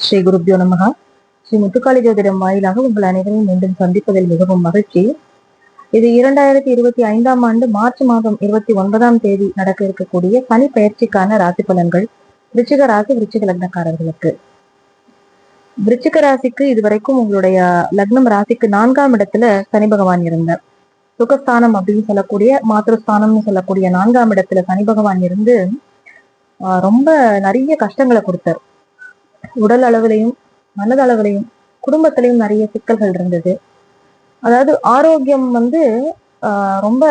ஸ்ரீ குருப்யோ நமகா ஸ்ரீ முத்துக்காளி ஜோதிடம் வாயிலாக உங்கள் அனைவரையும் மீண்டும் சந்திப்பதில் மிகவும் மகிழ்ச்சி. இது இரண்டாயிரத்தி இருபத்தி ஐந்தாம் ஆண்டு மார்ச் மாதம் இருபத்தி ஒன்பதாம் தேதி நடக்க இருக்கக்கூடிய சனி பயிற்சிக்கான ராசி பலன்கள் விருச்சிக ராசி விருச்சிக லக்னக்காரர்களுக்கு. விருச்சிக ராசிக்கு இதுவரைக்கும் உங்களுடைய லக்னம் ராசிக்கு நான்காம் இடத்துல சனி பகவான் இருந்தார். சுகஸ்தானம் அப்படின்னு சொல்லக்கூடிய மாத்திருஸ்தானம்னு சொல்லக்கூடிய நான்காம் இடத்துல சனி பகவான் இருந்து ஆஹ் ரொம்ப நிறைய கஷ்டங்களை கொடுத்தார். உடல் அளவிலையும் மனதளவிலையும் குடும்பத்திலையும் நிறைய சிக்கல்கள் இருந்தது. அதாவது ஆரோக்கியம் வந்து ரொம்ப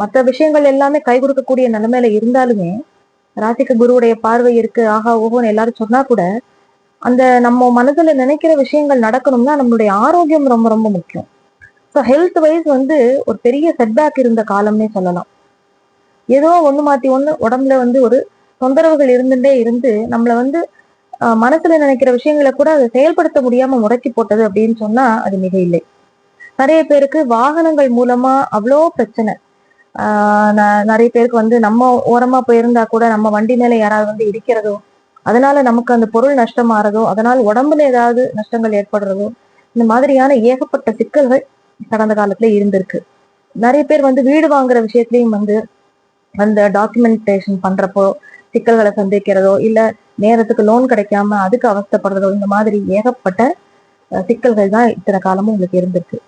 மற்ற விஷயங்கள் எல்லாமே கை கொடுக்கக்கூடிய நிலைமையில இருந்தாலுமே ராசிக்கு குருவுடைய பார்வை இருக்கு ஆஹா ஓஹோன்னு எல்லாரும் சொன்னா கூட அந்த நம்ம மனதுல நினைக்கிற விஷயங்கள் நடக்கணும்னா நம்மளுடைய ஆரோக்கியம் ரொம்ப ரொம்ப முக்கியம். ஸோ ஹெல்த் வைஸ் வந்து ஒரு பெரிய செட்பேக் இருந்த காலம்னே சொல்லலாம். ஏதோ ஒன்று மாற்றி ஒன்று உடம்புல வந்து ஒரு தொந்தரவுகள் இருந்துட்டே இருந்து நம்மளை வந்து மனசுல நினைக்கிற விஷயங்களை கூட அதை செயல்படுத்த முடியாம முடக்கி போட்டது அப்படின்னு சொன்னா அது மிக இல்லை நிறைய பேருக்கு வாகனங்கள் மூலமா அவ்வளோ பிரச்சனை. நிறைய பேருக்கு வந்து நம்ம ஓரமா போயிருந்தா கூட நம்ம வண்டி மேல யாராவது வந்து இடிக்கிறதோ அதனால நமக்கு அந்த பொருள் நஷ்டமாறதோ அதனால உடம்புல ஏதாவது நஷ்டங்கள் ஏற்படுறதோ இந்த மாதிரியான ஏகப்பட்ட சிக்கல்கள் கடந்த காலத்துல இருந்திருக்கு. நிறைய பேர் வந்து வீடு வாங்குற விஷயத்திலையும் வந்து அந்த டாக்குமெண்டேஷன் பண்றப்போ சிக்கல்களை சந்திக்கிறதோ இல்ல நேரத்துக்கு லோன் கிடைக்காம அதுக்கு அவஸ்தப்படுறதோ இந்த மாதிரி ஏகப்பட்ட சிக்கல்கள் தான் இத்தனை காலமும் உங்களுக்கு இருந்திருக்கு.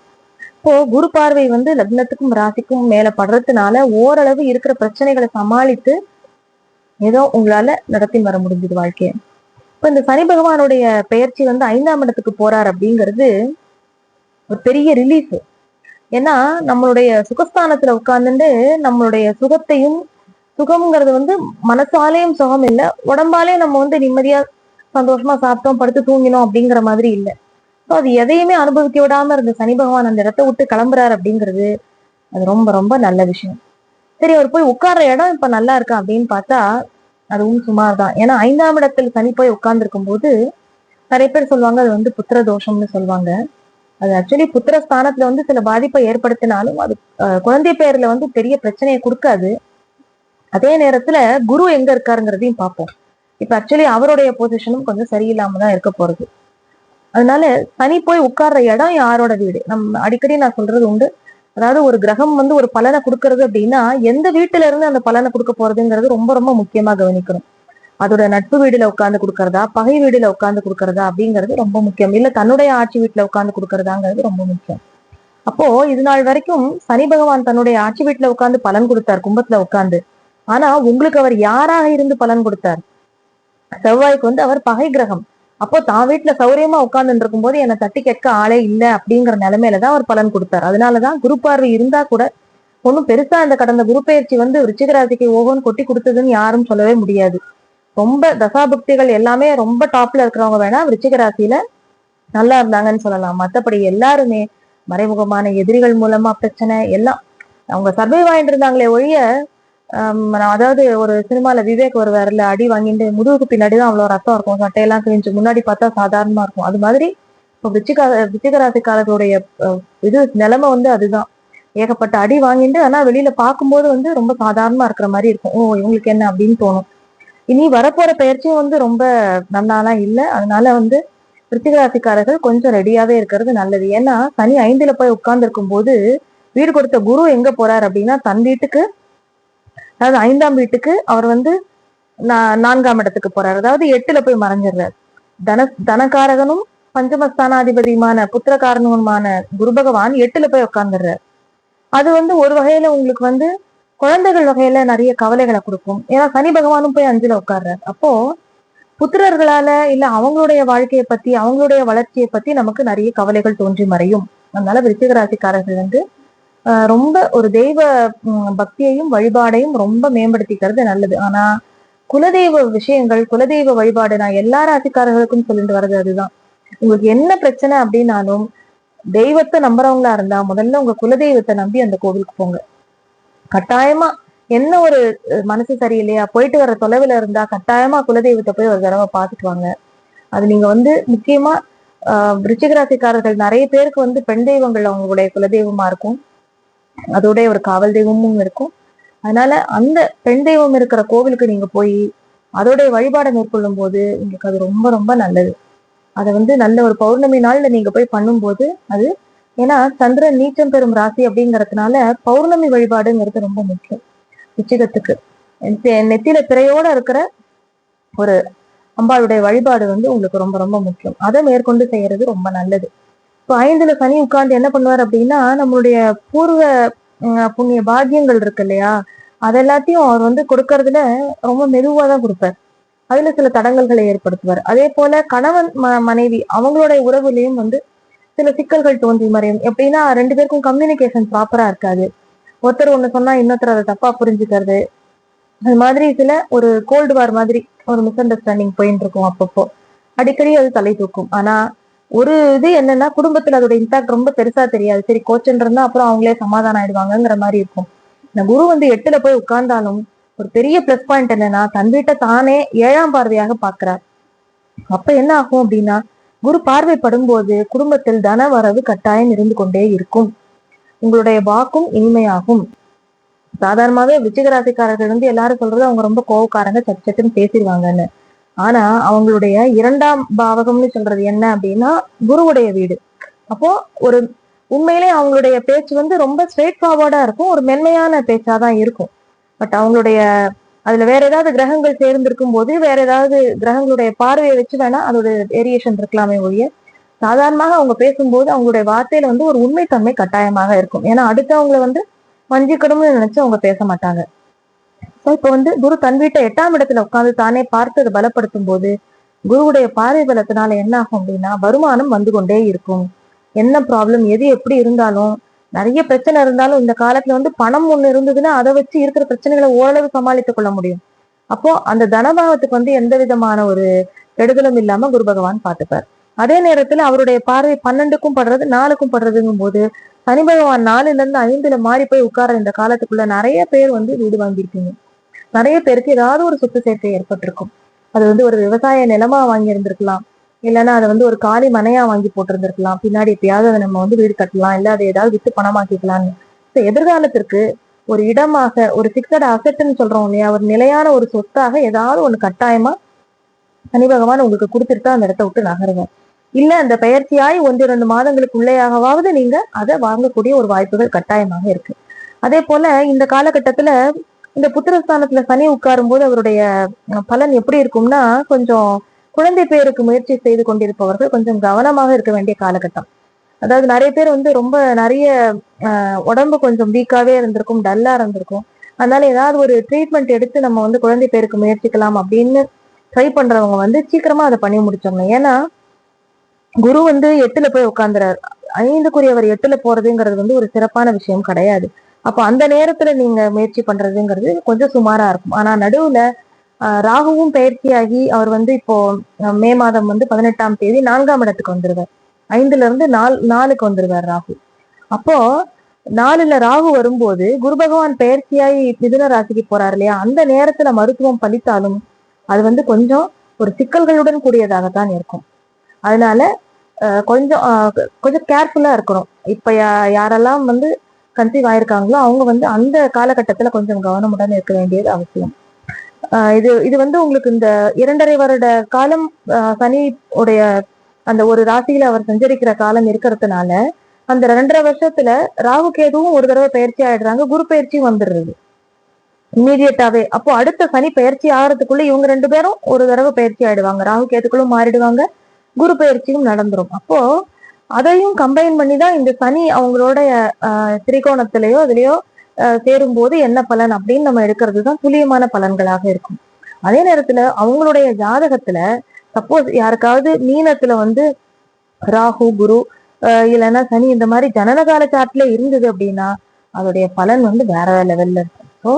இப்போ குரு பார்வை வந்து லக்னத்துக்கும் ராசிக்கும் மேல படுறதுனால ஓரளவு இருக்கிற பிரச்சனைகளை சமாளித்து ஏதோ உங்களால நடத்தி வர முடிஞ்சது வாழ்க்கையை. இப்ப இந்த சனி பகவானுடைய பெயர்ச்சி வந்து ஐந்தாம் இடத்துக்கு போறார் அப்படிங்கிறது ஒரு பெரிய ரிலீஃப் ஏன்னா நம்மளுடைய சுகஸ்தானத்துல உட்கார்ந்துட்டு நம்மளுடைய சுகத்தையும் சுகம்ங்கிறது வந்து மனசாலேயும் சுகம் இல்லை. உடம்பாலேயும் நம்ம வந்து நிம்மதியா சந்தோஷமா சாப்பிட்டோம் படுத்து தூங்கினோம் அப்படிங்கிற மாதிரி இல்லை. ஸோ அது எதையுமே அனுபவிக்க விடாம இருந்த சனி பகவான் அந்த இடத்த விட்டு கிளம்புறாரு அப்படிங்கிறது அது ரொம்ப ரொம்ப நல்ல விஷயம். சரி அவர் போய் உட்கார்ற இடம் இப்ப நல்லா இருக்கா அப்படின்னு பார்த்தா அதுவும் சுமார் தான் ஏன்னா ஐந்தாம் இடத்தில் சனி போய் உட்கார்ந்துருக்கும் போது நிறைய பேர் சொல்லுவாங்க அது வந்து புத்திர தோஷம்னு சொல்லுவாங்க. அது ஆக்சுவலி புத்திர ஸ்தானத்துல வந்து சில பாதிப்பை ஏற்படுத்தினாலும் அது குழந்தை பேர்ல வந்து பெரிய பிரச்சனையை கொடுக்காது. அதே நேரத்துல குரு எங்க இருக்காருங்கிறதையும் பார்ப்போம். இப்ப ஆக்சுவலி அவருடைய பொசிஷனும் கொஞ்சம் சரியில்லாம தான் இருக்க போறது. அதனால சனி போய் உட்கார்ற இடம் யாரோட வீடு? நம்ம அடிக்கடி நான் சொல்றது உண்டு. அதாவது ஒரு கிரகம் வந்து ஒரு பலனை கொடுக்கறது அப்படின்னா எந்த வீட்டுல இருந்து அந்த பலனை கொடுக்க போறதுங்கிறது ரொம்ப ரொம்ப முக்கியமா கவனிக்கணும். அதோட நட்பு வீடுல உட்கார்ந்து கொடுக்கறதா பகை வீடுல உட்கார்ந்து கொடுக்கறதா அப்படிங்கிறது ரொம்ப முக்கியம். இல்ல தன்னுடைய ஆட்சி வீட்டுல உட்காந்து கொடுக்கறதாங்கிறது ரொம்ப முக்கியம். அப்போ இது நாள் வரைக்கும் சனி பகவான் தன்னுடைய ஆட்சி வீட்டுல உட்காந்து பலன் கொடுத்தார் கும்பத்துல உட்காந்து ஆனா உங்களுக்கு அவர் யாராக இருந்து பலன் கொடுத்தார்? செவ்வாய்க்கு வந்து அவர் பகை கிரகம். அப்போ தான் வீட்டுல சௌரியமா உட்கார்ந்துட்டு இருக்கும்போது என்னை தட்டி கேட்க ஆளே இல்லை அப்படிங்கிற நிலைமையில தான் அவர் பலன் கொடுத்தார். அதனாலதான் குரு பார்வை இருந்தா கூட ஒன்றும் பெருசா இந்த கடந்த குரு பயிற்சி வந்து ரிச்சிகராசிக்கு ஓகோன்னு கொட்டி கொடுத்ததுன்னு யாரும் சொல்லவே முடியாது. ரொம்ப தசாபக்திகள் எல்லாமே ரொம்ப டாப்ல இருக்கிறவங்க வேணா விருச்சிகராசியில நல்லா இருந்தாங்கன்னு சொல்லலாம். மத்தபடி எல்லாருமே மறைமுகமான எதிரிகள் மூலமா பிரச்சனை எல்லாம். அவங்க சர்வை வாங்கிட்டு இருந்தாங்களே ஒழிய அதாவது ஒரு சினிமால விவேக் ஒரு வேறல அடி வாங்கிட்டு முதுகுக்கு பின்னாடி தான் அவ்வளவு ரத்தம் இருக்கும் சட்டையெல்லாம் கிழிஞ்சு முன்னாடி பார்த்தா சாதாரணமா இருக்கும். அது மாதிரி இப்போ விச்சிகா விச்சிகராசிக்காரர்களுடைய இது நிலைமை வந்து அதுதான். ஏகப்பட்ட அடி வாங்கிட்டு ஆனா வெளியில பார்க்கும்போது வந்து ரொம்ப சாதாரணமா இருக்கிற மாதிரி இருக்கும். ஓ இவங்களுக்கு என்ன அப்படின்னு தோணும். இனி வரப்போற பயிற்சியும் வந்து ரொம்ப நன்னாலாம் இல்லை. அதனால வந்து விச்சிகராசிக்காரர்கள் கொஞ்சம் ரெடியாவே இருக்கிறது நல்லது. ஏன்னா சனி ஐந்துல போய் உட்கார்ந்து போது வீடு கொடுத்த குரு எங்க போறாரு அப்படின்னா தன் வீட்டுக்கு அதாவது ஐந்தாம் வீட்டுக்கு அவர் வந்து நா- நான்காம் இடத்துக்கு போறாரு. அதாவது எட்டுல போய் மறைஞ்சிடுறார். தன தனகாரகனும் பஞ்சமஸ்தானாதிபதியுமான புத்திரகாரனுமான குரு பகவான் எட்டுல போய் உட்கார்ந்துடுறார். அது வந்து ஒரு வகையில உங்களுக்கு வந்து குழந்தைகள் வகையில நிறைய கவலைகளை கொடுக்கும். ஏன்னா சனி பகவானும் போய் அஞ்சுல உட்கார்றார். அப்போ புத்திரர்களால இல்ல அவங்களுடைய வாழ்க்கையை பத்தி அவங்களுடைய வளர்ச்சியை பத்தி நமக்கு நிறைய கவலைகள் தோன்றி மறையும். அதனால விருச்சிக ராசிக்காரர்கள் வந்து ரொம்ப ஒரு தெய்வ பக்தியையும் வழிபாடையும் ரொம்ப மேம்படுத்திக்கிறது நல்லது. ஆனா குலதெய்வ விஷயங்கள் குலதெய்வ வழிபாடு நான் எல்லா ராசிக்காரர்களுக்கும் சொல்லிட்டு வர்றது அதுதான். உங்களுக்கு என்ன பிரச்சனை அப்படின்னாலும் தெய்வத்தை நம்புறவங்களா இருந்தா முதல்ல உங்க குலதெய்வத்தை நம்பி அந்த கோவிலுக்கு போங்க. கட்டாயமா என்ன ஒரு மனசு சரியில்லையா? போயிட்டு வர தொலைவுல இருந்தா கட்டாயமா குலதெய்வத்தை போய் ஒரு தடவை பார்த்துட்டு வாங்க. அது நீங்க வந்து முக்கியமா ஆஹ், ராசிக்காரர்கள் நிறைய பேருக்கு வந்து பெண் தெய்வங்கள் அவங்களுடைய குலதெய்வமா இருக்கும். அதோட ஒரு காவல் தெய்வமும் இருக்கும். அதனால அந்த பெண் தெய்வம் இருக்கிற கோவிலுக்கு நீங்க போய் அதோடைய வழிபாடை மேற்கொள்ளும் போது உங்களுக்கு அது ரொம்ப ரொம்ப நல்லது. அதை வந்து நல்ல ஒரு பௌர்ணமி நாள்ல நீங்க போய் பண்ணும்போது அது ஏன்னா சந்திரன் நீச்சம் பெறும் ராசி அப்படிங்கறதுனால பௌர்ணமி வழிபாடுங்கிறது ரொம்ப முக்கியம். உச்சிகத்துக்கு நெத்தியில திரையோட இருக்கிற ஒரு அம்பாளுடைய வழிபாடு வந்து உங்களுக்கு ரொம்ப ரொம்ப முக்கியம். அதை மேற்கொண்டு செய்யறது ரொம்ப நல்லது. இப்போ ஐந்துல சனி உட்கார்ந்து என்ன பண்ணுவார் அப்படின்னா நம்மளுடைய பூர்வ புண்ணிய பாக்கியங்கள் இருக்கு இல்லையா? அதெல்லாத்தையும் அவர் வந்து கொடுக்கறதுல ரொம்ப மெதுவா தான் கொடுப்பார். அதுல சில தடங்கல்களை ஏற்படுத்துவார். அதே போல கணவன் ம- மனைவி அவங்களுடைய உறவுலயும் வந்து சில சிக்கல்கள் தோன்றி மறையும். எப்படின்னா ரெண்டு பேருக்கும் கம்யூனிகேஷன் ப்ராப்பரா இருக்காது. ஒருத்தர் ஒண்ணு சொன்னா இன்னொருத்தர் அதை தப்பா புரிஞ்சுக்கிறது. அது மாதிரி சில ஒரு கோல்டு வார் மாதிரி ஒரு மிஸ் அண்டர்ஸ்டாண்டிங் போயிட்டு இருக்கும் அப்பப்போ. அடிக்கடி அது தலை தூக்கும். ஆனா ஒரு இது என்னன்னா குடும்பத்துல அதோட இம்பாக்ட் ரொம்ப பெருசா தெரியாது. சரி கோச்சன் இருந்தா அப்புறம் அவங்களே சமாதானம் ஆயிடுவாங்கங்கிற மாதிரி இருக்கும். இந்த குரு வந்து எட்டுல போய் உட்கார்ந்தாலும் ஒரு பெரிய பிளஸ் பாயிண்ட் என்னன்னா தன் வீட்டை தானே ஏழாம் பார்வையாக பாக்குறார் அப்ப என்ன ஆகும் அப்படின்னா குரு பார்வைப்படும் போது குடும்பத்தில் தன வரவு கட்டாயம் இருந்து கொண்டே இருக்கும். உங்களுடைய வாக்கும் இனிமையாகும். சாதாரணமாவே விருச்சிக வந்து எல்லாரும் சொல்றது அவங்க ரொம்ப கோவக்காரங்க சட்டு பேசிடுவாங்கன்னு. ஆனா அவங்களுடைய இரண்டாம் பாவகம்னு சொல்றது என்ன அப்படின்னா குருவுடைய வீடு. அப்போ ஒரு உண்மையிலே அவங்களுடைய பேச்சு வந்து ரொம்ப ஸ்ட்ரெயிட் ஃபார்வர்டா இருக்கும் ஒரு மென்மையான பேச்சாதான் இருக்கும். பட் அவங்களுடைய அதுல வேற ஏதாவது கிரகங்கள் சேர்ந்திருக்கும் போது வேற ஏதாவது கிரகங்களுடைய பார்வையை வச்சு வேணா அதோட வேரியேஷன் இருக்கலாமே ஒழிய சாதாரணமாக அவங்க பேசும்போது அவங்களுடைய வார்த்தையில வந்து ஒரு உண்மைத்தன்மை கட்டாயமாக இருக்கும். ஏன்னா அடுத்தவங்களை வந்து வஞ்சிக்கணும்னு நினைச்சு அவங்க பேச மாட்டாங்க. இப்போ வந்து குரு தன் வீட்டை எட்டாம் இடத்துல உட்காந்து தானே பார்த்து அதை பலப்படுத்தும் போது குருவுடைய பார்வை பலத்தினால என்ன ஆகும் அப்படின்னா வருமானம் வந்து கொண்டே இருக்கும். என்ன ப்ராப்ளம் எது எப்படி இருந்தாலும் நிறைய பிரச்சனை இருந்தாலும் இந்த காலத்துல வந்து பணம் ஒண்ணு இருந்ததுன்னா அதை வச்சு இருக்கிற பிரச்சனைகளை ஓரளவு சமாளித்துக் கொள்ள முடியும். அப்போ அந்த தனபாவத்துக்கு வந்து எந்த விதமான ஒரு கெடுதலும் இல்லாம குரு பகவான் பார்த்துப்பார். அதே நேரத்துல அவருடைய பார்வை பன்னெண்டுக்கும் படுறது நாலுக்கும் படுறதுங்கும் போது சனி பகவான் நாலுல இருந்து ஐந்துல மாறி போய் உட்கார இந்த காலத்துக்குள்ள நிறைய பேர் வந்து வீடு வாங்கியிருப்பீங்க நிறைய பேருக்கு ஏதாவது ஒரு சொத்து சேர்க்கை ஏற்பட்டிருக்கும். அது வந்து ஒரு விவசாய நிலமா வாங்கி இருந்திருக்கலாம் இல்லைன்னா அதை வந்து ஒரு காலி மனையா வாங்கி போட்டிருந்திருக்கலாம். பின்னாடி எப்பயாவது அதை நம்ம வந்து வீடு கட்டலாம். இல்ல அதை ஏதாவது வித்து பணமாக்கிக்கலாம்னு. ஸோ எதிர்காலத்திற்கு ஒரு இடமாக ஒரு ஃபிக்ஸட் அசெட்னு சொல்றோம் இல்லையா? ஒரு நிலையான ஒரு சொத்தாக ஏதாவது ஒண்ணு கட்டாயமா சனி பகவான் உங்களுக்கு கொடுத்துட்டு அந்த இடத்த விட்டு நகருங்க இல்ல அந்த பெயர்ச்சியாய் ஒன்று இரண்டு மாதங்களுக்குள்ளேயாகவாவது நீங்க அதை வாங்கக்கூடிய ஒரு வாய்ப்புகள் கட்டாயமாக இருக்கு. அதே போல இந்த காலகட்டத்துல இந்த புத்திரஸ்தானத்துல சனி உட்காரும் போது அவருடைய பலன் எப்படி இருக்கும்னா கொஞ்சம் குழந்தை பேருக்கு முயற்சி செய்து கொண்டிருப்பவர்கள் கொஞ்சம் கவனமாக இருக்க வேண்டிய காலகட்டம். அதாவது நிறைய பேர் வந்து ரொம்ப நிறைய உடம்பு கொஞ்சம் வீக்காவே இருந்திருக்கும் டல்லா இருந்திருக்கும். அதனால ஏதாவது ஒரு ட்ரீட்மெண்ட் எடுத்து நம்ம வந்து குழந்தை பேருக்கு முயற்சிக்கலாம் அப்படின்னு ட்ரை பண்றவங்க வந்து சீக்கிரமா அதை பண்ணி முடிச்சிடணும். ஏன்னா குரு வந்து எட்டுல போய் உட்காந்துறாரு ஐந்துக்குரியவர் எட்டுல போறதுங்கிறது வந்து ஒரு சிறப்பான விஷயம் கிடையாது. அப்போ அந்த நேரத்துல நீங்க முயற்சி பண்றதுங்கிறது கொஞ்சம் சுமாரா இருக்கும். ஆனா நடுவுல ராகுவும் பயிற்சியாகி அவர் வந்து இப்போ மே மாதம் வந்து பதினெட்டாம் தேதி நான்காம் இடத்துக்கு வந்துருவார். ஐந்துல இருந்து நாலு நாலுக்கு வந்துருவார் ராகு. அப்போ நாலுல ராகு வரும்போது குரு பகவான் பயிற்சியாகி மிதுன ராசிக்கு போறாரு இல்லையா? அந்த நேரத்துல மருத்துவம் பலித்தாலும் அது வந்து கொஞ்சம் ஒரு சிக்கல்களுடன் கூடியதாகத்தான் இருக்கும். அதனால கொஞ்சம் கொஞ்சம் கேர்ஃபுல்லா இருக்கணும். இப்ப யா- யாரெல்லாம் வந்து கன்சீவ் ஆயிருக்காங்களோ அவங்க வந்து அந்த காலகட்டத்துல கொஞ்சம் கவனமுடன் இருக்க வேண்டியது அவசியம். இது இது வந்து உங்களுக்கு இந்த இரண்டரை வருட காலம் சனி உடைய அந்த ஒரு ராசியில அவர் சஞ்சரிக்கிற காலம் இருக்கிறதுனால அந்த ரெண்டரை வருஷத்துல ராகு கேதுவும் ஒரு தடவை பயிற்சி ஆயிடுறாங்க குரு பயிற்சியும் வந்துடுறது. இம்மீடியட்டாவே அப்போ அடுத்த சனி பயிற்சி ஆகிறதுக்குள்ள இவங்க ரெண்டு பேரும் ஒரு தடவை பயிற்சி ஆயிடுவாங்க. ராகு கேதுக்குள்ளும் மாறிடுவாங்க குரு பயிற்சியும் நடந்துரும். அப்போ அதையும் கம்பைன் பண்ணி தான் இந்த சனி அவங்களோட ஆஹ் திரிகோணத்திலேயோ இதுலயோ சேரும் சேரும்போது என்ன பலன் அப்படின்னு நம்ம எடுக்கிறது தான் துல்லியமான பலன்களாக இருக்கும். அதே நேரத்துல அவங்களுடைய ஜாதகத்துல சப்போஸ் யாருக்காவது மீனத்துல வந்து ராகு குரு ஆஹ் இல்லைன்னா சனி இந்த மாதிரி ஜனனகால சாட்ல இருந்தது அப்படின்னா அதோடைய பலன் வந்து வேற லெவல்ல இருக்கும். ஸோ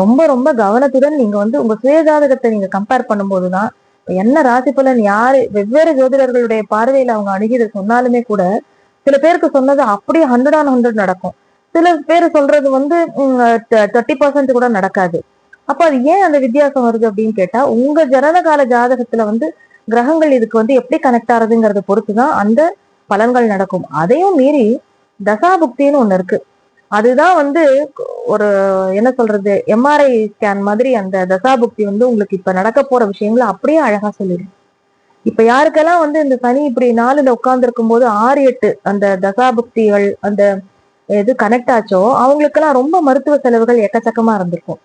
ரொம்ப ரொம்ப கவனத்துடன் நீங்க வந்து உங்க சுய ஜாதகத்தை நீங்க கம்பேர் பண்ணும்போது தான் என்ன ராசி பலன்? யாரு? வெவ்வேறு ஜோதிடர்களுடைய பார்வையில அவங்க அணுகிது சொன்னாலுமே கூட சில பேருக்கு சொன்னது அப்படியே ஹண்ட்ரட் ஆன் ஹண்ட்ரட் நடக்கும். சில பேர் சொல்றது வந்து தேர்ட்டி பர்சன்ட் கூட நடக்காது. அப்ப அது ஏன் அந்த வித்தியாசம் வருது அப்படின்னு கேட்டா உங்க ஜனனகால ஜாதகத்துல வந்து கிரகங்கள் இதுக்கு வந்து எப்படி கனெக்ட் ஆகுதுங்கிறத பொறுத்து தான் அந்த பலன்கள் நடக்கும். அதையும் மீறி தசாபுக்தின்னு ஒண்ணு இருக்கு. அதுதான் வந்து ஒரு என்ன சொல்றது எம்ஆர்ஐ ஸ்கேன் மாதிரி அந்த தசாபுக்தி வந்து உங்களுக்கு இப்ப நடக்க போற விஷயங்களை அப்படியே அழகா சொல்லிடும். இப்ப யாருக்கெல்லாம் வந்து இந்த சனி இப்படி நாலுல உட்கார்ந்து இருக்கும் போது ஆறு எட்டு அந்த தசாபுக்திகள் அந்த இது கனெக்ட் ஆச்சோ அவங்களுக்கெல்லாம் ரொம்ப மருத்துவ செலவுகள் எக்கச்சக்கமா இருந்திருக்கும்.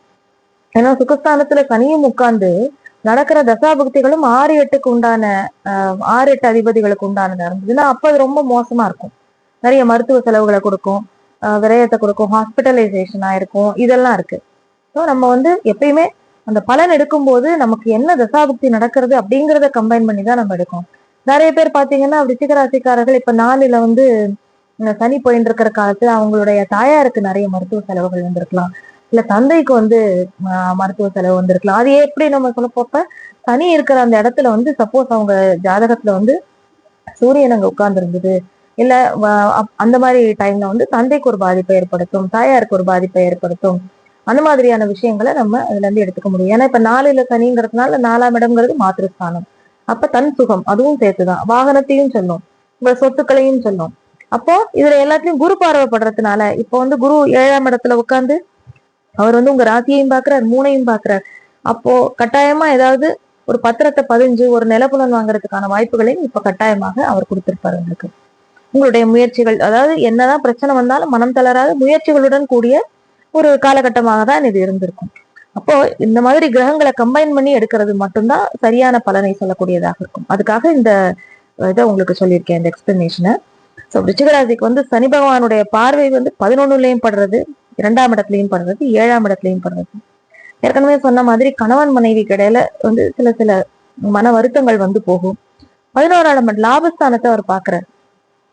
ஏன்னா சுகஸ்தானத்துல சனியும் உட்கார்ந்து நடக்கிற தசாபுக்திகளும் ஆறு எட்டுக்கு உண்டான ஆறு எட்டு அதிபதிகளுக்கு உண்டானதா இருந்ததுன்னா அப்ப அது ரொம்ப மோசமா இருக்கும். நிறைய மருத்துவ செலவுகளை கொடுக்கும். விரயத்தை கொடுக்கும் ஹாஸ்பிட்டலைசேஷன் ஆயிருக்கும் இதெல்லாம் இருக்கு. ஸோ நம்ம வந்து எப்பயுமே அந்த பலன் எடுக்கும்போது நமக்கு என்ன தசாபுக்தி நடக்கிறது அப்படிங்கிறத கம்பைன் பண்ணி தான் நம்ம எடுக்கோம் நிறைய பேர் பாத்தீங்கன்னா விருச்சிக ராசிக்காரர்கள் இப்ப நாலுல வந்து சனி போயிட்டு இருக்கிற காலத்துல அவங்களுடைய தாயாருக்கு நிறைய மருத்துவ செலவுகள் வந்திருக்கலாம். இல்ல தந்தைக்கு வந்து மருத்துவ செலவு வந்திருக்கலாம். அது எப்படி நம்ம சொல்ல போப்ப சனி இருக்கிற அந்த இடத்துல வந்து சப்போஸ் அவங்க ஜாதகத்துல வந்து சூரியன் அங்க உட்கார்ந்து இருந்தது இல்ல அந்த மாதிரி டைம்ல வந்து தந்தைக்கு ஒரு பாதிப்பை ஏற்படுத்தும் தாயாருக்கு ஒரு பாதிப்பை ஏற்படுத்தும். அந்த மாதிரியான விஷயங்களை நம்ம அதுல இருந்து எடுத்துக்க முடியும். ஏன்னா இப்ப நாலுல சனிங்கிறதுனால நாலாம் இடம்ங்கிறது மாத்திருஸ்தானம். அப்ப தன் சுகம் அதுவும் சேர்த்துதான். வாகனத்தையும் சொல்லும். உங்க சொத்துக்களையும் சொல்லும். அப்போ இதுல எல்லாத்தையும் குரு பார்வைப்படுறதுனால இப்போ வந்து குரு ஏழாம் இடத்துல உட்கார்ந்து அவர் வந்து உங்க ராசியையும் பாக்குறாரு மூணையும் பாக்குறார். அப்போ கட்டாயமா ஏதாவது ஒரு பத்திரத்தை பதிஞ்சு ஒரு நிலப்புலன் வாங்குறதுக்கான வாய்ப்புகளையும் இப்ப கட்டாயமாக அவர் கொடுத்திருப்பாரு உங்களுக்கு. உங்களுடைய முயற்சிகள் அதாவது என்னதான் பிரச்சனை வந்தாலும் மனம் தளராத முயற்சிகளுடன் கூடிய ஒரு காலகட்டமாக தான் இது இருந்திருக்கும். அப்போ இந்த மாதிரி கிரகங்களை கம்பைன் பண்ணி எடுக்கிறது மட்டும்தான் சரியான பலனை சொல்லக்கூடியதாக இருக்கும். அதுக்காக இந்த இதை உங்களுக்கு சொல்லியிருக்கேன் இந்த எக்ஸ்பிளனேஷனை ஸோ ரிச்சிகராசிக்கு வந்து சனி பகவானுடைய பார்வை வந்து பதினொன்னுலையும் படுறது இரண்டாம் இடத்துலையும் படுறது ஏழாம் இடத்துலையும் படுறது. ஏற்கனவே சொன்ன மாதிரி கணவன் மனைவிக்கு இடையில வந்து சில சில மன வருத்தங்கள் வந்து போகும். பதினோராம் லாபஸ்தானத்தை அவர் பாக்குறார்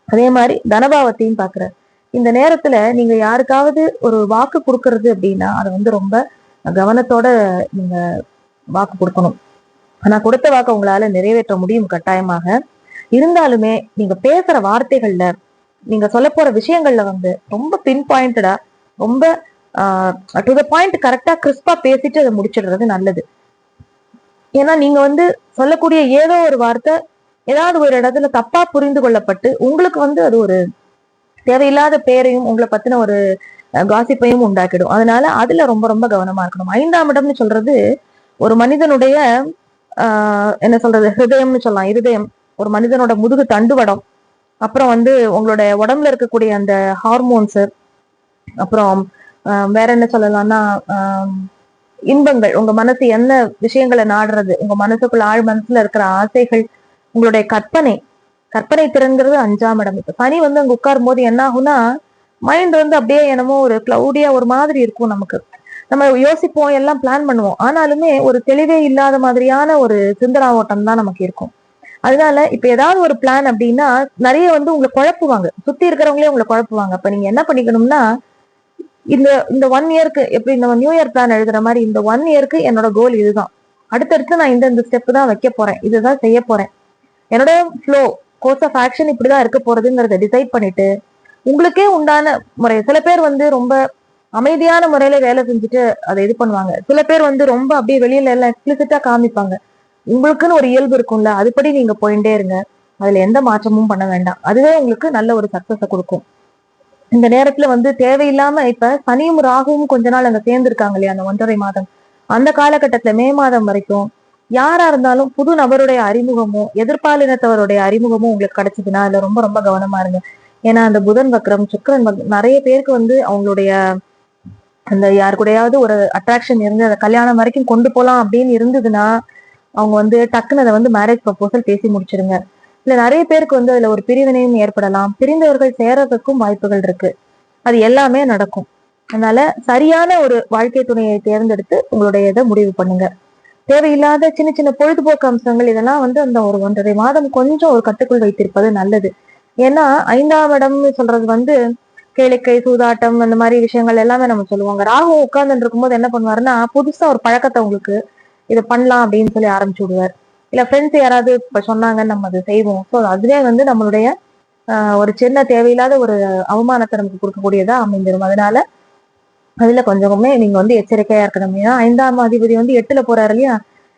அதே மாதிரி தனபாவத்தையும் பாக்குறாரு இந்த நேரத்துல நீங்க யாருக்காவது ஒரு வாக்கு கொடுக்கறது அப்படின்னா அதை வந்து ரொம்ப கவனத்தோட நீங்க வாக்கு கொடுக்கணும். ஆனா கொடுத்த வாக்கு உங்களால நிறைவேற்ற முடியும் கட்டாயமாக. இருந்தாலுமே நீங்க பேசுற வார்த்தைகள்ல நீங்க சொல்ல போற விஷயங்கள்ல வந்து ரொம்ப பின் பாயிண்டடா ரொம்ப டு த பாயிண்ட் கரெக்டா கிறிஸ்பா பேசிட்டு அதை முடிச்சிடுறது நல்லது. ஏன்னா நீங்க வந்து சொல்லக்கூடிய ஏதோ ஒரு வார்த்தை ஏதாவது ஒரு இடத்துல தப்பா புரிந்து கொள்ளப்பட்டு உங்களுக்கு வந்து அது ஒரு தேவையில்லாத பேரையும் உங்களை பத்தின ஒரு காசிப்பையும் உண்டாக்கிடும். அதனால அதுல ரொம்ப ரொம்ப கவனமா இருக்கணும். ஐந்தாம் இடம்னு சொல்றது ஒரு மனிதனுடைய ஆஹ் என்ன சொல்றது ஹிருதயம்னு சொல்லலாம். இருதயம். ஒரு மனிதனோட முதுகு தண்டுவடம். அப்புறம் வந்து உங்களுடைய உடம்புல இருக்கக்கூடிய அந்த ஹார்மோன்ஸு அப்புறம் வேற என்ன சொல்லலாம்னா இன்பங்கள். உங்க மனசு என்ன விஷயங்களை நாடுறது? உங்க மனசுக்குள்ள ஆழ் மனசுல இருக்கிற ஆசைகள் உங்களுடைய கற்பனை கற்பனை திறன்கிறது அஞ்சாம் இடம். இப்போ சனி வந்து அங்கே உட்காரும் போது என்ன ஆகும்னா மைண்ட் வந்து அப்படியே என்னமோ ஒரு கிளவுடியா ஒரு மாதிரி இருக்கும் நமக்கு. நம்ம யோசிப்போம் எல்லாம் பிளான் பண்ணுவோம். ஆனாலுமே ஒரு தெளிவே இல்லாத மாதிரியான ஒரு சிந்தனா ஓட்டம் தான் நமக்கு இருக்கும். அதனால இப்ப ஏதாவது ஒரு பிளான் அப்படின்னா நிறைய வந்து உங்களை குழப்புவாங்க. சுத்தி இருக்கிறவங்களே உங்களை குழப்புவாங்க. அப்ப நீங்க என்ன பண்ணிக்கணும்னா இந்த இந்த ஒன் இயர்க்கு எப்படி நம்ம நியூ இயர் பிளான் எழுதுற மாதிரி இந்த ஒன் இயர்க்கு என்னோட கோல் இதுதான். அடுத்தடுத்து நான் இந்த இந்த ஸ்டெப் தான் வைக்க போறேன். இதுதான் செய்ய போறேன். என்னோட ஃப்ளோ கோர்ஸ் ஆஃப் ஆக்ஷன் இப்படிதான் இருக்க போறதுங்கிறத டிசைட் பண்ணிட்டு உங்களுக்கே உண்டான முறை சில பேர் வந்து ரொம்ப அமைதியான முறையில வேலை செஞ்சுட்டு அதை இது பண்ணுவாங்க. சில பேர் வந்து ரொம்ப அப்படியே வெளியில எல்லாம் எக்ஸ்பிளிசிட்டா காமிப்பாங்க. உங்களுக்குன்னு ஒரு இயல்பு இருக்கும்ல அதுபடி நீங்க போயிட்டே இருங்க. அதுல எந்த மாற்றமும் பண்ண வேண்டாம். அதுவே உங்களுக்கு நல்ல ஒரு சக்சஸை கொடுக்கும். இந்த நேரத்துல வந்து தேவையில்லாம இப்ப சனியும் ராகுவும் கொஞ்ச நாள் அங்க சேர்ந்திருக்காங்க இல்லையா அந்த ஒன்றரை மாதம். அந்த காலகட்டத்துல மே மாதம் வரைக்கும் யாரா இருந்தாலும் புது நபருடைய அறிமுகமோ எதிர்பாலினத்தவருடைய அறிமுகமோ உங்களுக்கு கிடைச்சதுன்னா அதுல ரொம்ப ரொம்ப கவனமா இருங்க. ஏன்னா அந்த புதன் வக்ரம் சுக்கரன் வக்ரம் நிறைய பேருக்கு வந்து அவங்களுடைய அந்த யாரு கூடயாவது ஒரு அட்ராக்ஷன் இருந்து அதை கல்யாணம் வரைக்கும் கொண்டு போகலாம் அப்படின்னு இருந்ததுன்னா அவங்க வந்து டக்குன்னு அதை வந்து மேரேஜ் ப்ரப்போசல் பேசி முடிச்சிருங்க. இல்ல நிறைய பேருக்கு வந்து அதுல ஒரு பிரிவினையும் ஏற்படலாம். பிரிந்தவர்கள் சேரதுக்கும் வாய்ப்புகள் இருக்கு. அது எல்லாமே நடக்கும். அதனால சரியான ஒரு வாழ்க்கை துணையை தேர்ந்தெடுத்து உங்களுடைய இதை முடிவு பண்ணுங்க. தேவையில்லாத சின்ன சின்ன பொழுதுபோக்கு அம்சங்கள் இதெல்லாம் வந்து அந்த ஒரு ஒன்றரை மாதம் கொஞ்சம் ஒரு கட்டுக்குள் வைத்திருப்பது நல்லது. ஏன்னா ஐந்தாம் இடம்னு சொல்றது வந்து கேளிக்கை சூதாட்டம் அந்த மாதிரி விஷயங்கள் எல்லாமே நம்ம சொல்லுவாங்க ராகு உட்கார்ந்து இருக்கும்போது என்ன பண்ணுவாருன்னா புதுசா ஒரு பழக்கத்தை உங்களுக்கு இதை பண்ணலாம் அப்படின்னு சொல்லி ஆரம்பிச்சு விடுவார். இல்ல ஃப்ரெண்ட்ஸ் யாராவது இப்ப சொன்னாங்கன்னு நம்ம அதை செய்வோம். ஸோ அதுவே வந்து நம்மளுடைய ஒரு சின்ன தேவையில்லாத ஒரு அவமானத்தை நமக்கு கொடுக்கக்கூடியதா அமைஞ்சிடும் அதனால அதுல கொஞ்சமே நீங்க வந்து எச்சரிக்கையா இருக்கணும். ஏன்னா ஐந்தாம் அதிபதி வந்து எட்டுல போறாரு இல்லையா?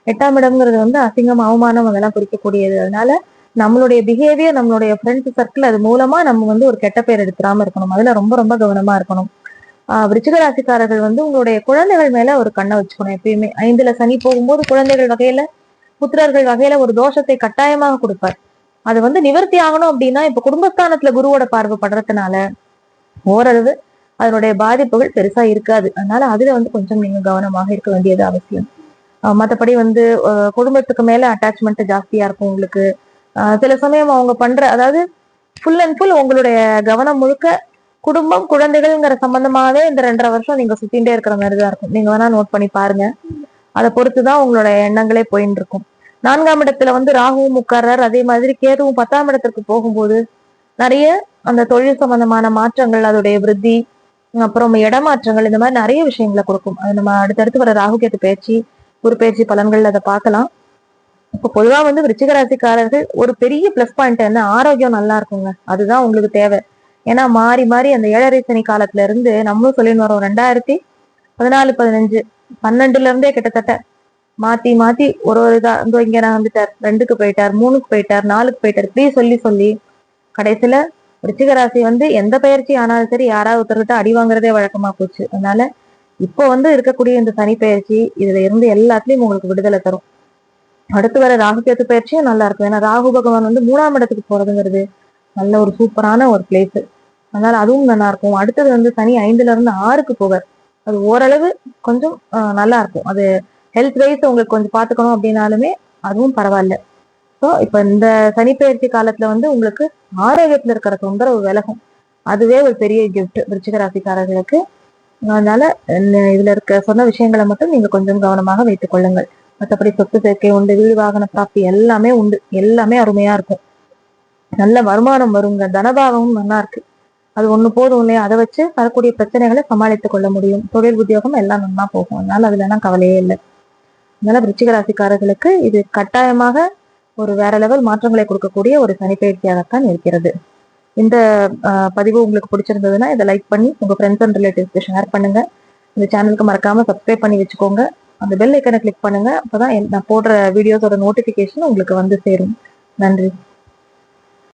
எட்டாம் இடம்ங்கிறது வந்து அசிங்கம் அவமானம் அதெல்லாம் குறிக்கக்கூடியது. அதனால நம்மளுடைய பிஹேவியர் நம்மளுடைய ஃப்ரெண்ட்ஸ் சர்க்கிள் அது மூலமா நம்ம வந்து ஒரு கெட்ட பேர் எடுத்துடாம இருக்கணும். அதுல ரொம்ப ரொம்ப கவனமா இருக்கணும். ஆஹ் விருச்சிக ராசிக்காரர்கள் வந்து உங்களுடைய குழந்தைகள் மேல ஒரு கண்ணை வச்சுக்கணும் எப்பயுமே. ஐந்துல சனி போகும்போது குழந்தைகள் வகையில புத்திரர்கள் வகையில ஒரு தோஷத்தை கட்டாயமாக கொடுப்பார். அது வந்து நிவர்த்தி ஆகணும் அப்படின்னா இப்ப குடும்பஸ்தானத்துல குருவோட பார்வை படுறதுனால ஓரளவு அதனுடைய பாதிப்புகள் பெருசா இருக்காது. அதனால அதுல வந்து கொஞ்சம் நீங்க கவனமாக இருக்க வேண்டியது அவசியம். மற்றபடி வந்து குடும்பத்துக்கு மேல அட்டாச்மெண்ட் ஜாஸ்தியா இருக்கும் உங்களுக்கு. சில சமயம் அவங்க பண்ற அதாவது ஃபுல் அண்ட் ஃபுல் உங்களுடைய கவனம் முழுக்க குடும்பம் குழந்தைகள்ங்கிற சம்பந்தமாவே இந்த ரெண்டரை வருஷம் நீங்க சுத்திண்டே இருக்கிற மாதிரி தான் இருக்கும். நீங்க வேணா நோட் பண்ணி பாருங்க. அதை பொறுத்துதான் உங்களோட எண்ணங்களே போயின்னு இருக்கும். நான்காம் இடத்துல வந்து ராகுவும் உட்கார்றார். அதே மாதிரி கேதுவும் பத்தாம் இடத்திற்கு போகும்போது நிறைய அந்த தொழில் சம்பந்தமான மாற்றங்கள் அதோடைய விருத்தி அப்புறம் இடமாற்றங்கள் இந்த மாதிரி நிறைய விஷயங்களை கொடுக்கும். அது நம்ம அடுத்தடுத்து வர ராகுகேத்து பயிற்சி ஒரு பயிற்சி பலன்கள் அதை பார்க்கலாம். இப்போ பொதுவா வந்து விருச்சிகராசிக்காரர்கள் ஒரு பெரிய பிளஸ் பாயிண்ட் என்ன? ஆரோக்கியம் நல்லா இருக்குங்க. அதுதான் உங்களுக்கு தேவை. ஏன்னா மாறி மாறி அந்த ஏழரை சனி காலத்துல இருந்து நம்மளும் சொல்லின்னு வரோம் ரெண்டாயிரத்தி பதினாலு பதினஞ்சு பன்னெண்டுல இருந்தே கிட்டத்தட்ட மாத்தி மாத்தி ஒரு ஒரு இதா இங்க நான் வந்துட்டார் ரெண்டுக்கு போயிட்டார் மூணுக்கு போயிட்டார் நாலுக்கு போயிட்டார் இப்படி சொல்லி சொல்லி கடைசியில விருச்சிக ராசி வந்து எந்த பயிற்சி ஆனாலும் சரி யாராவது ஒருத்தர்கிட்ட அடி வாங்குறதே வழக்கமா போச்சு. அதனால இப்போ வந்து இருக்கக்கூடிய இந்த சனி பயிற்சி இதுல இருந்து எல்லாத்துலயும் உங்களுக்கு விடுதலை தரும். அடுத்து வர ராகு கேத்து பயிற்சியும் நல்லா இருக்கும். ஏன்னா ராகு பகவான் வந்து மூணாம் இடத்துக்கு போறதுங்கிறது நல்ல ஒரு சூப்பரான ஒரு பிளேஸ் அதனால அதுவும் நல்லா இருக்கும். அடுத்தது வந்து சனி ஐந்துல இருந்து ஆறுக்கு போவார். அது ஓரளவு கொஞ்சம் நல்லா இருக்கும். அது ஹெல்த் வைஸ் உங்களுக்கு கொஞ்சம் பாத்துக்கணும் அப்படின்னாலுமே அதுவும் பரவாயில்ல. ஸோ இப்போ இந்த சனிப்பெயர்ச்சி காலத்துல வந்து உங்களுக்கு ஆரோக்கியத்துல இருக்கிற தொந்தரவு விலகும். அதுவே ஒரு பெரிய கிஃப்ட் விருச்சிக ராசிக்காரர்களுக்கு. அதனால இதுல இருக்க சொன்ன விஷயங்களை மட்டும் நீங்க கொஞ்சம் கவனமாக வைத்துக் கொள்ளுங்கள். மற்றபடி சொத்து சேர்க்கை உண்டு வீடு வாகன பிராப்தி எல்லாமே உண்டு. எல்லாமே அருமையா இருக்கும். நல்ல வருமானம் வருங்க. தனபாகமும் நல்லா இருக்கு. அது ஒண்ணு போதும் இல்லையா? அதை வச்சு வரக்கூடிய பிரச்சனைகளை சமாளித்துக் கொள்ள முடியும். தொழில் உத்தியோகம் எல்லாம் நல்லா போகும். அதனால அதுல எல்லாம் கவலையே இல்லை. அதனால விருச்சிக ராசிக்காரர்களுக்கு இது கட்டாயமாக ஒரு வேற லெவல் மாற்றங்களை கொடுக்கக்கூடிய ஒரு சனிப்பயிற்சியாகத்தான் இருக்கிறது. இந்த பதிவு உங்களுக்கு பிடிச்சிருந்ததுன்னா இதை லைக் பண்ணி உங்க ஃப்ரெண்ட்ஸ் அண்ட் ரிலேட்டிவ்ஸ்க்கு ஷேர் பண்ணுங்க. இந்த சேனலுக்கு மறக்காம சப்ஸ்கிரைப் பண்ணி வச்சுக்கோங்க. அந்த பெல் ஐக்கனை கிளிக் பண்ணுங்க. அப்பதான் நான் போடுற வீடியோஸோட நோட்டிபிகேஷன் உங்களுக்கு வந்து சேரும். நன்றி.